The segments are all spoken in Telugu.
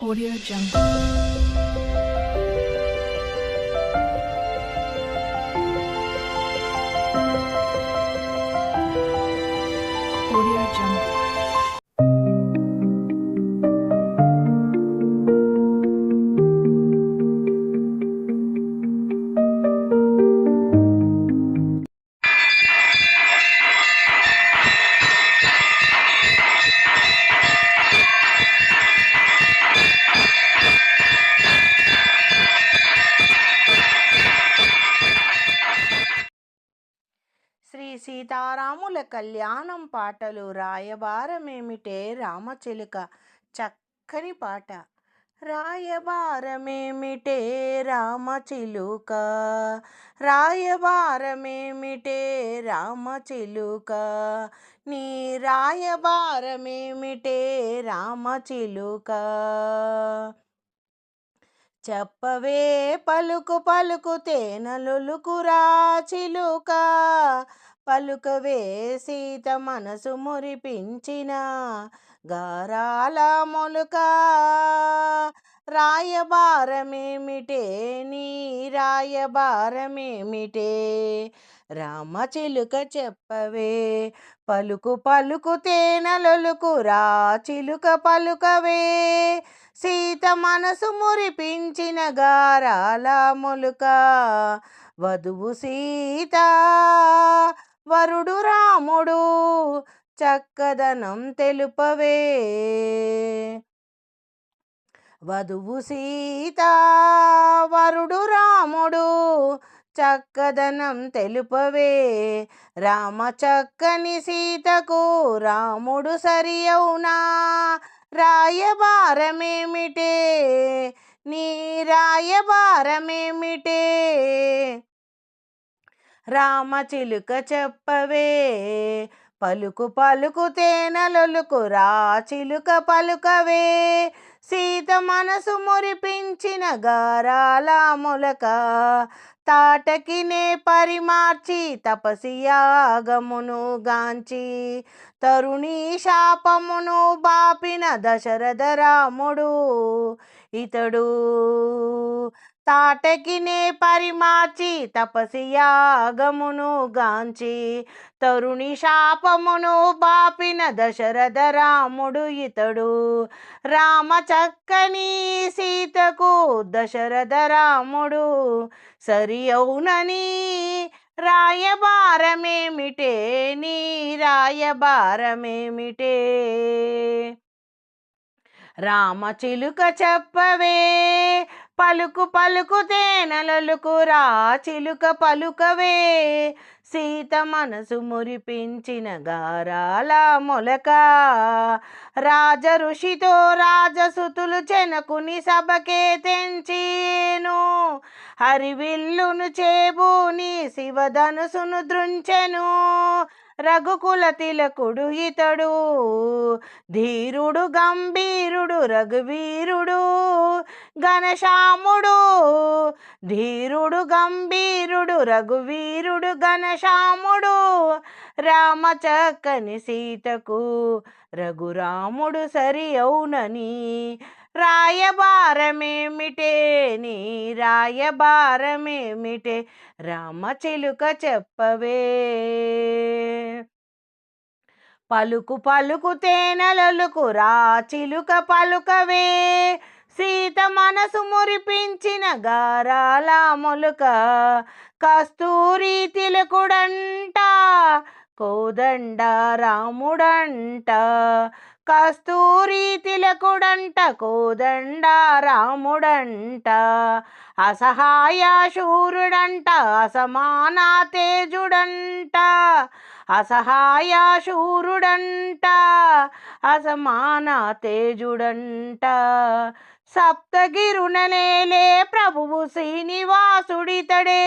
Audio Jungle. పాటలు రాయబారమేమిటే రామచిలుక? చక్కని పాట. రాయబారమేమిటే రామచిలుక? రాయబారమేమిటే రామచిలుక? నీ రాయబారమేమిటే రామచిలుక? చెప్పవే పలుకు పలుకు తేనలులుకురా చిలుక? పలుకవే సీత మనసు మురిపించిన గారాల మొలుక. రాయబారమేమిటే? నీ రాయబారమేమిటే? రామచిలుక చెప్పవే. పలుకు పలుకు తేనెలొలుకురా చిలుక పలుకవే. సీత మనసు మురిపించిన గారాల మొలుక. వధువు సీత వరుడు రాముడు చక్కదనం తెలుపవే. వధువు సీత వరుడు రాముడు చక్కదనం తెలుపవే. రామ చక్కని సీతకు రాముడు సరి అవునా రాయబారమేమిటే నీ రాయబారమేమిటే రామచిలుక చెప్పవే. పలుకు పలుకు తేనలొలుకు రా చిలుక పలుకవే. సీత మనసు మురిపించిన గారాల మొలక తాటకినే పరిమార్చి తపసియాగమును గాంచి తరుణీ శాపమును బాపిన దశరథ రాముడు ఇతడు. తాటకినే పరిమాచి తపసియాగమును గాంచి తరుణి శాపమును బాపిన దశరథ రాముడు ఇతడు. రామ చక్కని సీతకు దశరథ రాముడు సరి అవునని రాయబారమేమిటే? నీ రాయబారమేమిటే? రామచిలుక చెప్పవే పలుకు పలుకు తేనెలొలుకు రా చిలుక పలుకవే. సీత మనసు మురిపించిన గారాల మొలక. రాజ ఋషితో రాజసుతులు చెనకుని సభకే తెంచేను. హరివిల్లును చేబూని శివధనుసును దృంచెను. రఘుకుల తిలకుడు ఇతడు. ధీరుడు గంభీరుడు రఘువీరుడు ఘనశ్యాముడు. ధీరుడు గంభీరుడు రఘువీరుడు ఘనశ్యాముడు. రామ చక్కని సీతకు రఘురాముడు సరి అవునని రాయబారమేమిటే? నీ రాయబారమేమిటే? రామచిలుక చెప్పవే. పలుకు పలుకు తేనెలొలుకు రా చిలుక పలుకవే. సీత మనసు మురిపించిన గారాల మొలుక కస్తూరి తిలకుడంట కోదండ రాముడంట. కస్తూరి తిలకుడంట కోదండ రాముడంట. అసహాయ శూరుడంట అసమాన తేజుడంట. అసహాయ శూరుడంట అసమాన తేజుడంట. సప్తగిరుననేలే ప్రభువు శ్రీనివాసుడితడే.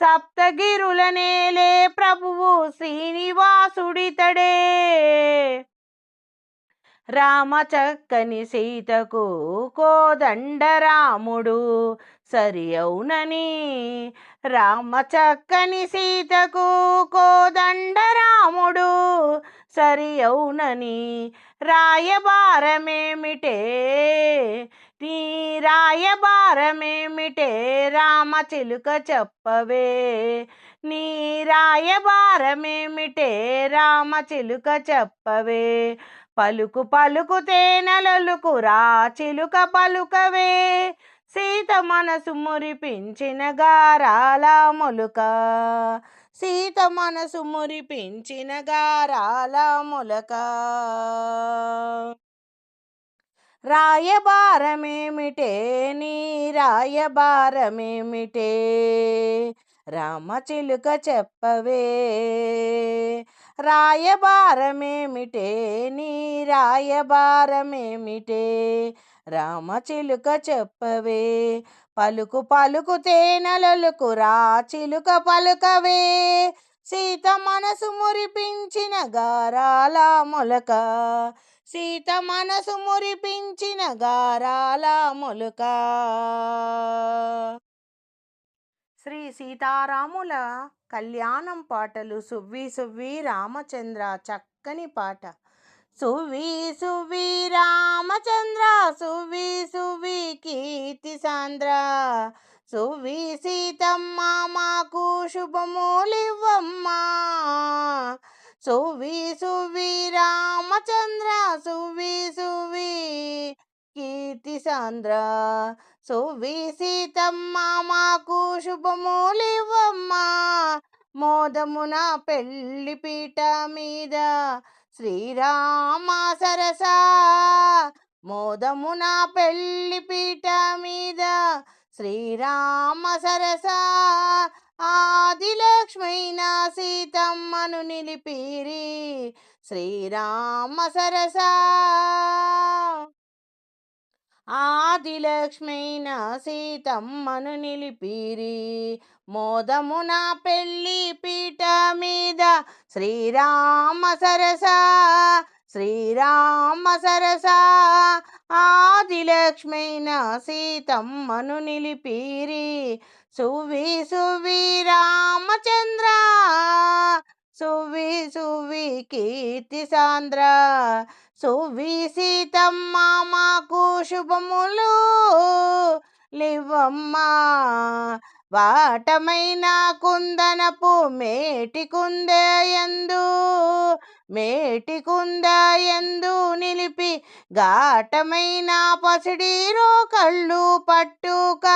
సప్తగిరులనేలే ప్రభువు శ్రీనివాసుడితడే. రామ చక్కని సీతకు కోదండ రాముడు సరి అవునని రామ చక్కని సీతకు కోదండ రాముడు సరి అవునని రాయబారమేమిటే? రాయబారమేమిటే? రామ చిలుక చెప్పవే. నీ రాయబారమేమిటే? రామ చిలుక చెప్పవే. పలుకు పలుకు తేనెలలుకు రా చిలుక పలుకవే. సీత మనసు మురిపించిన గారాల మొలుక. సీత మనసు మురిపించిన గారాల మొలక. రాయబారమేమిటే? నీ రాయబారమేమిటే? రామచిలుక చెప్పవే. రాయబారమేమిటే? నీ రాయబారమేమిటే? రామచిలుక చెప్పవే. పలుకు పలుకు తేనెలలుకు రా చిలుక పలుకవే. సీత మనసు మురిపించిన గారాల మొలక. సీత మనసు మురిపించిన గారాల మొలక. శ్రీ సీతారాముల కళ్యాణం పాటలు సువ్వి సువ్వి రామచంద్ర చక్కని పాట. సువ్వి సువ్వి రామచంద్ర సువ్వి సువ్వి కీర్తి సాంద్ర. సువ్వి సీతమ్మ మాకు శుభమూలివ్వమ్మా. సువ్వి సువ్వి రామచంద్ర సువ్వి సువ్వి కీర్తి సాంద్ర. సువ్వి సీతమ్మ మాకు శుభమూలివ్వమ్మా. మోదమున పెళ్ళి పీట మీద శ్రీరామ సరస. మోదమున పెళ్ళి పీట మీద శ్రీరామ సరస. ఆదిలక్ష్మైన సీతమ్మను నిలిపిరి శ్రీరామ సరస. ఆదిలక్ష్మైన సీతమ్మను నిలిపిరి. మోదమున పెళ్ళి పీట మీద శ్రీరామ సరస శ్రీరామ సరస. ఆదిలక్ష్మైన సీతమ్మను నిలిపిరి. సువి సువి రామచంద్ర సువి సువి కీర్తి సాంద్ర. సువి సీతమ్మ మాకు శుభములు లివ్వమ్మా వాటమైన కుందనపు మేటి కుందయందు మేటి కుందయందు నిలిపి ఘాటమైన పసిడిరో కళ్ళు పట్టుక.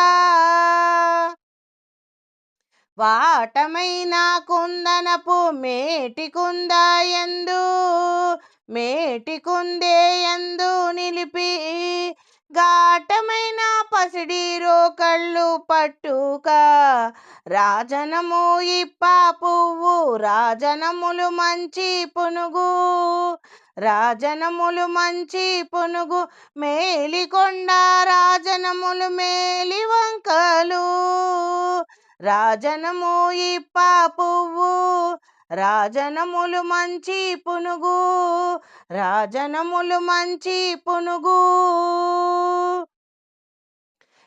వాటమైన కుందనపు మేటి కుందయందు మేటి కుందేయందు నిలిపి ఘాటమైన పసిడిరో కళ్ళు పట్టుక రాజనము ఇప్ప పువ్వు రాజనములు మంచి పునుగు రాజనములు మంచి పునుగు మేలికొండ రాజనములు మేలి వంకలు రాజనము ఇప్ప పువ్వు రాజనములు మంచి పునుగు రాజనములు మంచి పునుగు.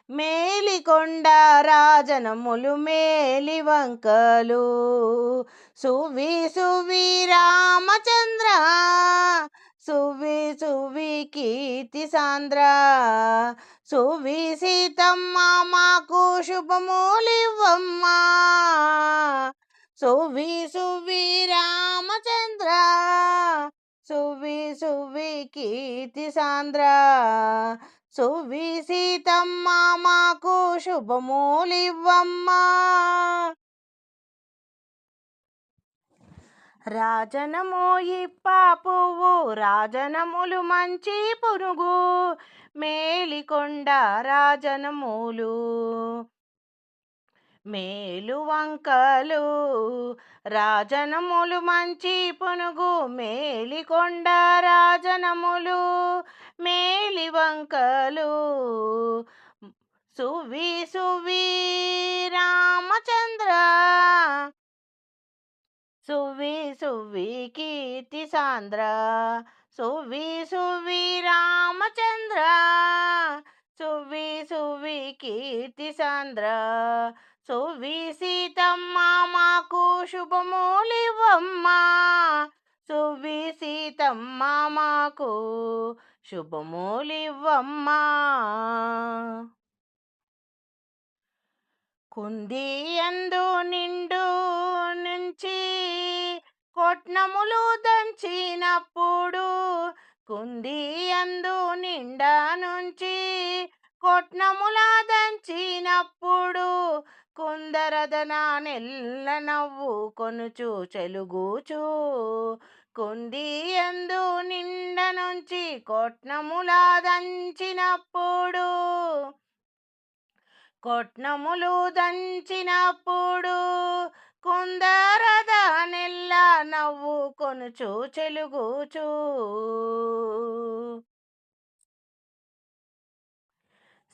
మేలికొండ రాజనములు మేలి వంకలు సువి సువి రామచంద్ర సువి సువి కీర్తి సాంద్ర సువి సీతమ్మ మాకు శుభమూలివ్వమ్మా. సువి సువి రామచంద్ర సువి సువి కీర్తి సాంద్ర సువి సీతమ్మ మాకు శుభమూలివ్వమ్మా. రాజనము ఇప్ప పువ్వు రాజనములు మంచి పురుగు మేలికొండ రాజనములు. మేలు వంకలు రాజనములు మంచి పునుగు మేలికొండ రాజనములు మేలి వంకలు. సువి సువి రామచంద్ర. సువి సువి కీర్తి సాంద్ర. సువి సువి రామచంద్ర. సువి సువి కీర్తి సాంద్ర. సువి సీతమ్మ మాకు శుభమూలివ్వమ్మా సువి సీతమ్మ మాకు శుభమూలివ్వమ్మా కుంది ఎందు నిండు నుంచి కొట్నములు దంచినప్పుడు కుంది ఎందు నిండా నుంచి కొట్నముల దంచినప్పుడు కుందరదన నెల్ల నవ్వు కొనుచు చెలుగుచు. కుంది ఎందు నిండ నుంచి కొట్నములా దంచినప్పుడు. కొట్నములు దంచినప్పుడు కుందరద నెల్ల నవ్వు కొనుచు చెలుగుచు.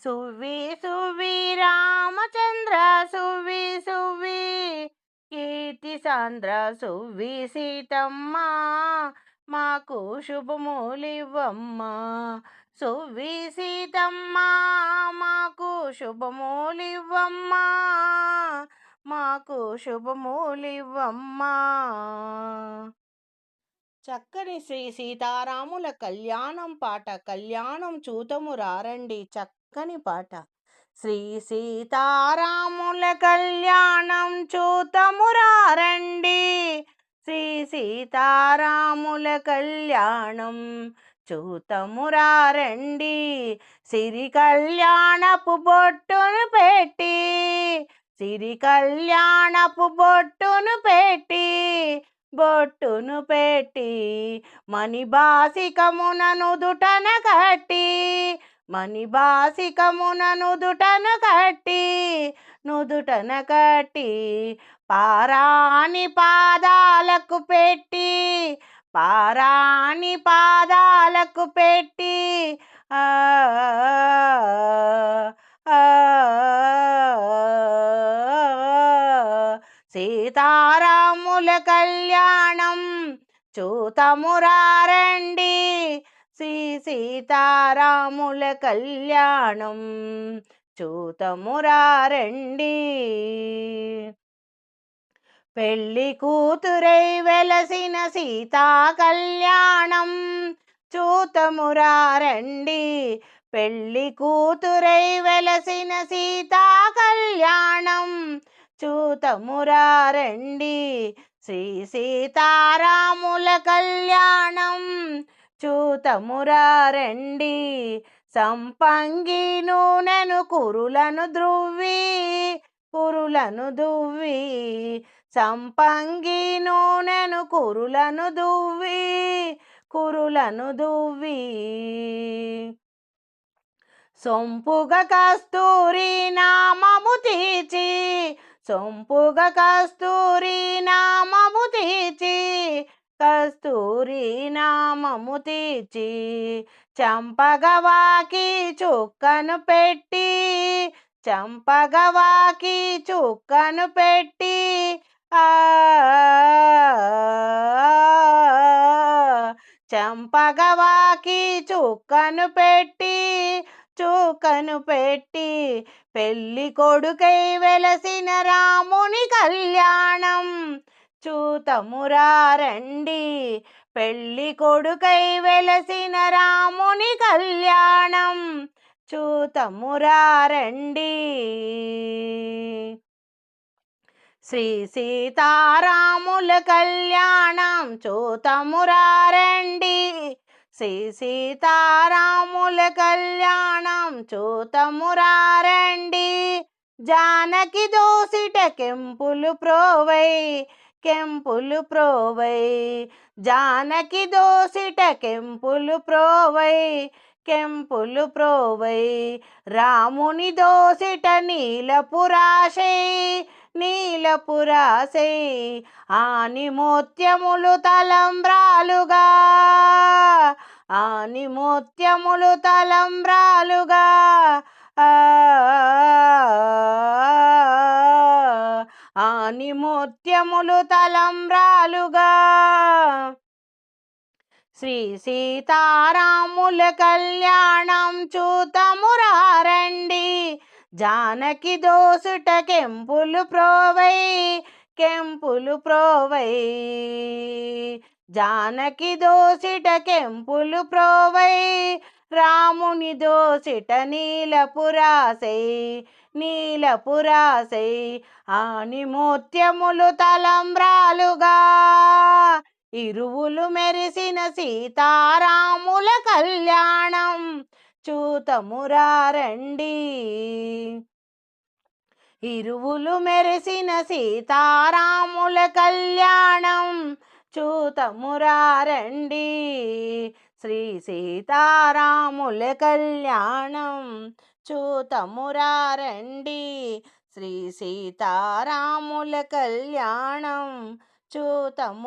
సువ్వి సువ్వి రామచంద్ర సువ్వి సువ్వి. కీర్తి సాంద్ర సువ్వి సీతమ్మ. మాకు శుభములివ్వమ్మ. సువ్వి సీతమ్మ మాకు శుభములివ్వమ్మ. మాకు శుభములివ్వమ్మ. చక్కని శ్రీ సీతారాముల కళ్యాణం పాట కళ్యాణం చూతము రారండి చక్క చక్కని పాట. శ్రీ సీతారాముల కళ్యాణం చూతమురారండి శ్రీ సీతారాముల కళ్యాణం చూతమురారండి సిరి కళ్యాణపు బొట్టును పెట్టి సిరి కళ్యాణపు బొట్టును పెట్టి బొట్టును పెట్టి మణి దుటన కట్టి మణిబాసికమున నుదుటన కట్టి నుదుటన కట్టి పారాణి పాదాలకు పెట్టి పారాణి పాదాలకు పెట్టి సీతారాముల కళ్యాణం చూతమురారండి. శ్రీ సీతారాముల కళ్యాణం చూతమురారండి పెళ్ళి కూతురై వెలసిన సీతా కళ్యాణం చూతమురారండి పెళ్ళి కూతురై వెలసిన సీతా కళ్యాణం చూతమురారండి శ్రీ సీతారాముల కళ్యాణం చూతమురారండి సంపంగి నూనెను కురులను ద్రువ్వి కురులను దువ్వి సంపంగి నూనెను కురులను దువ్వి కురులను దువ్వి సొంపుగా కస్తూరి నామము తీచి సొంపుగా కస్తూరి నామము తీచి కస్తూరి నామము తీర్చి చంపగవాకి చుక్కను పెట్టి చంపగవాకి చుక్కను పెట్టి చంపగవాకి చుక్కను పెట్టి చుక్కను పెట్టి పెళ్ళి కొడుకై వెలసిన రాముని కళ్యాణం. చూతమురారండి. పెళ్ళి కొడుకై వెలసిన రాముని కళ్యాణం చూతమురారండి. శ్రీ సీతారాముల కళ్యాణం చూతమురారండి. శ్రీ సీతారాముల కళ్యాణం చూతమురారండి. జానకి దోసిట కెంపులు ప్రోవై కెంపులు ప్రోవై జానకి దోసిట కెంపులు ప్రోవై కెంపులు ప్రోవై రాముని దోసిట నీలపురాశై నీలపురాశై ఆని మోత్యములు తలంబ్రాలుగా ఆని మోత్యములు తలంబ్రాలుగా ఆ, ఆని మోత్యములు తలంబ్రాలుగా. శ్రీ సీతారాముల కళ్యాణం చూతమురారండి. జానకి దోసుట కెంపులు ప్రోవై కెంపులు ప్రోవై. జానకి దోసిట కెంపులు ప్రోవై రాముని దోసిట నీలపురాసై నీలపురాసై ఆని తలంబ్రాలుగా. ఇరువులు మెరిసిన సీతారాముల కళ్యాణం చూతమురారండి ఇరువులు మెరిసిన సీతారాముల కళ్యాణం చూతమురారండి శ్రీ సీతారాముల కళ్యాణం చూతమురారండి. శ్రీ సీతారాముల కళ్యాణం చూతమురారండి.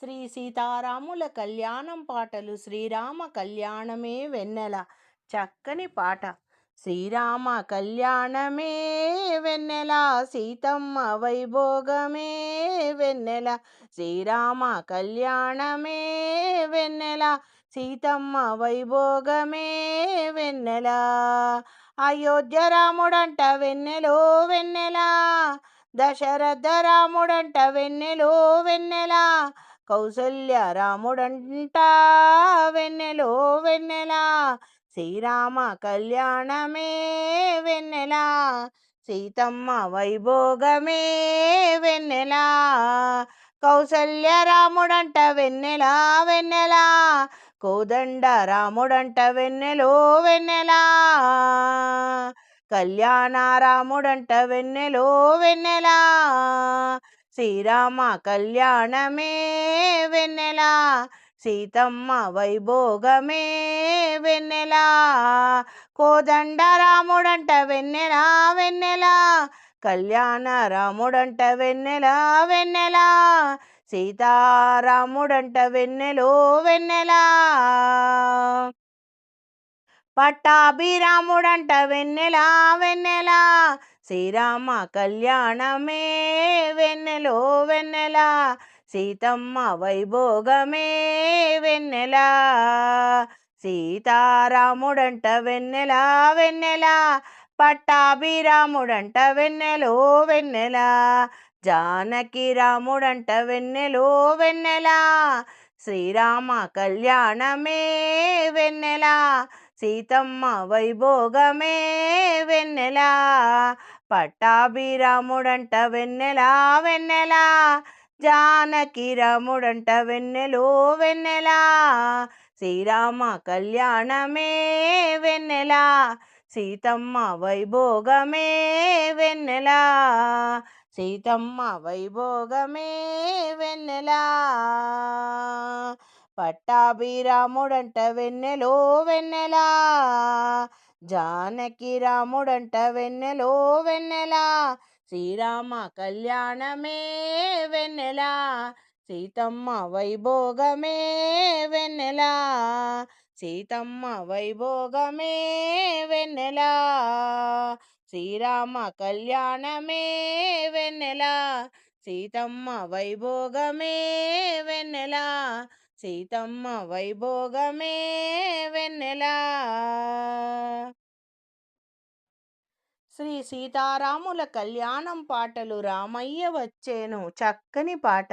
శ్రీ సీతారాముల కళ్యాణం పాటలు శ్రీరామ కళ్యాణమే వెన్నెల. చక్కని పాట. శ్రీరామ కళ్యాణమే వెన్నెల. సీతమ్మ వైభోగమే వెన్నెల. శ్రీరామ కళ్యాణమే వెన్నెల. సీతమ్మ వైభోగమే వెన్నెల. అయోధ్య రాముడంట వెన్నెలో వెన్నెల. దశరథ రాముడంట వెన్నెలో వెన్నెల. కౌసల్య రాముడంట వెన్నెలో వెన్నెల. శ్రీరామ కళ్యాణమే వెన్నెల. సీతమ్మ వైభోగమే వెన్నెల. కౌసల్య రాముడంట వెన్నెల వెన్నెల. కోదండ రాముడంట వెన్నెలో వెన్నెలా. కళ్యాణ రాముడంట వెన్నెలో వెన్నెలా. శ్రీరామ కళ్యాణమే వెన్నెలా. సీతమ్మ వైభోగమే వెన్నెలా. కోదండ రాముడంట వెన్నెలా వెన్నెలా. కళ్యాణ రాముడంట వెన్నెలా వెన్నెలా. సీతారాముడంట వెన్నెలో వెన్నెలా. పట్టాభిరాముడంట వెన్నెలా వెన్నెలా. శ్రీరామ కళ్యాణమే వెన్నెలో వెన్నెలా. సీతమ్మ వైభోగమే వెన్నెలా. సీతారాముడంట వెన్నెలా వెన్నెలా. పట్టాభిరాముడంట వెన్నెలో వెన్నెలా. జానకి రాముడంట వెన్నెలో వెన్నెలా శ్రీరామ కళ్యాణమే వెన్నెలా సీతమ్మ వైభోగమే వెన్నెలా పట్టాభిరాముడంట వెన్నెలా వెన్నెలా జానకి రాముడంట వెన్నెలో వెన్నెలా శ్రీరామ కళ్యాణమే వెన్నెలా సీతమ్మ వైభోగమే వెన్నెలా. సీతమ్మ వైభోగమే వెన్నెలా. పట్టాభిరాముడంట వెన్నెలో వెన్నెలా. జానకి రాముడంట వెన్నెలో వెన్నెలా. శ్రీరామ కళ్యాణమే వెన్నెలా. సీతమ్మ వైభోగమే వెన్నెలా. సీతమ్మ వైభోగమే వెన్నెలా. శ్రీరామ కళ్యాణమే వెన్నెల సీతమ్మ వైభోగమే వెన్నెల సీతమ్మ వైభోగమే వెన్నెల. శ్రీ సీతారాముల కళ్యాణం పాటలు రామయ్య వచ్చేను చక్కని పాట.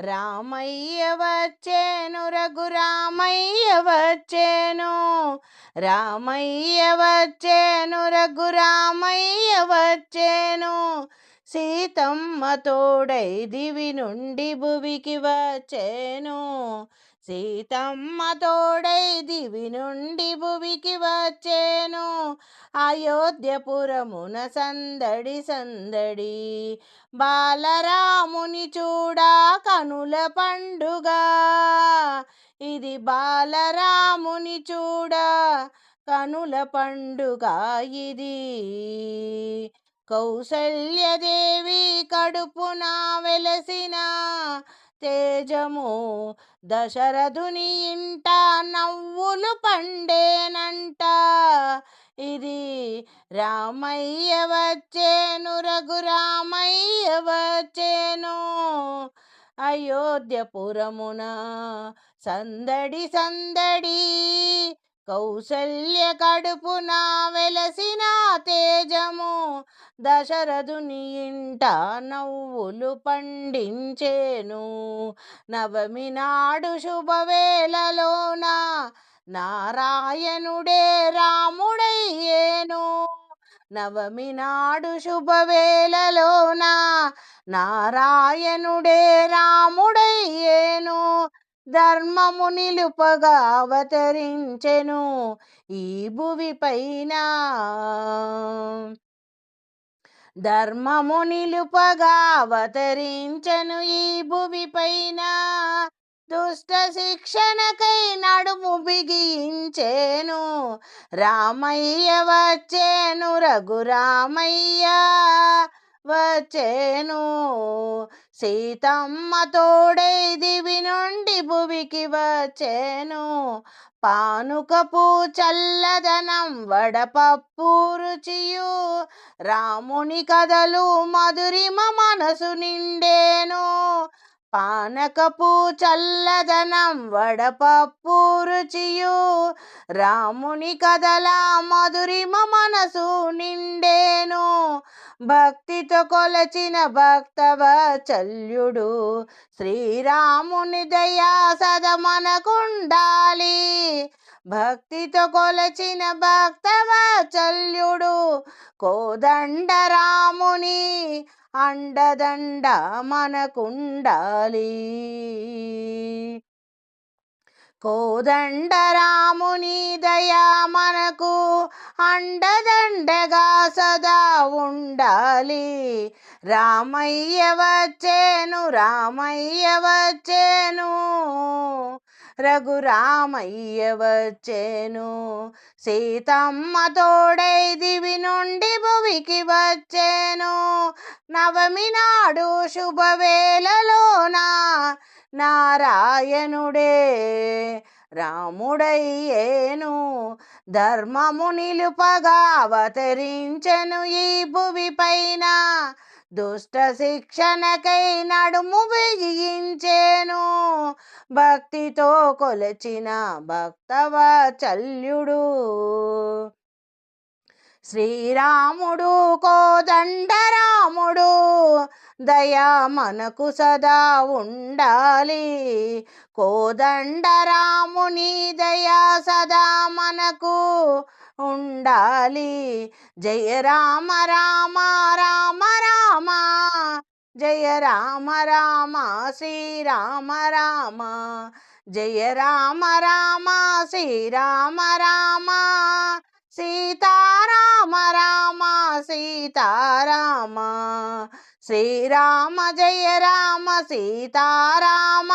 రామయ్య వచ్చేను రఘురామయ్య వచ్చేను. రామయ్య వచ్చేను రఘురామయ్య వచ్చేను. సీతమ్మ తోడై దివి నుండి భువికి వచ్చేను. సీతమ్మ తోడై దివి నుండి భువికి వచ్చేను. అయోధ్యపురమున సందడి సందడి. బాలరాముని చూడా కనుల పండుగ. ఇది బాలరాముని చూడా కనుల పండుగ ఇది. కౌసల్యదేవి కడుపున వెలసిన తేజము దశరథుని ఇంట నవ్వులు పండేనంట. ఇది రామయ్య వచ్చేను రఘురామయ్య వచ్చేను. అయోధ్యపురమున సందడి సందడి కౌసల్య కడుపున వెలసిన తేజము దశరథుని ఇంట నవ్వులు పండించేను. నవమి నాడు శుభవేళలోన నారాయణుడే రాముడయ్యేను. నవమి నాడు శుభవేళలోన నారాయణుడే రాముడయ్యేను. ధర్మము నిలుపగా అవతరించెను ఈ భువి పైన. ధర్మము నిలుపగా అవతరించెను ఈ భువి పైన. దుష్ట శిక్షణకై నడుము బిగించేను. రామయ్య వచ్చేను రఘురామయ్య వచ్చేను. సీతమ్మ తోడై దివి నుండి భువికి వచ్చేను. పానుకపు చల్లదనం వడపప్పు రుచియు. రాముని కథలు మధురిమ మనసు నిండేను. పానకపు చల్లదనం వడపప్పు రుచియు. రాముని కథల మధురిమ మనసు నిండేను. భక్తితో కొలచిన భక్తవచల్యుడు. శ్రీరాముని దయా సదమనకుండాలి భక్తితో కొలచిన భక్తవచల్యుడు. కోదండ రాముని అండదండ మనకుండాలి. కోదండరాముని దయా మనకు అండదండగా సదా ఉండాలి. రామయ్య వచ్చేను రామయ్య వచ్చేను. రఘురామయ్య వచ్చేను సీతమ్మ తోడై దివి నుండి భువికి వచ్చేను. నవమి నాడు శుభవేళలోన నారాయణుడే రాముడయ్యేను. ధర్మము నిలుపగా అవతరించెను ఈ భువి పైన దుష్ట శిక్షణకై నడుము బిగించేను భక్తితో కొలచిన భక్తవచల్యుడు. శ్రీరాముడు కోదండరాముడు దయా మనకు సదా ఉండాలి. కోదండరాముని దయా సదా మనకు ఉండాలి. జయ రామ రామ రామ రామ. జయ రామ రామ శ్రీరామ రామ జయ రామ రామ శ్రీరామ రామ సీతారామ రామ సీతారామ. శ్రీరామ జయ రామ సీతారామ.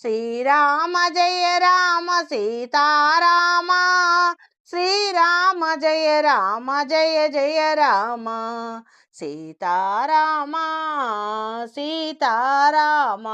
శ్రీరామ జయ రామ సీతారామ. శ్రీరామ జయ రామ జయ జయ రామ సీతారామ సీతారామ.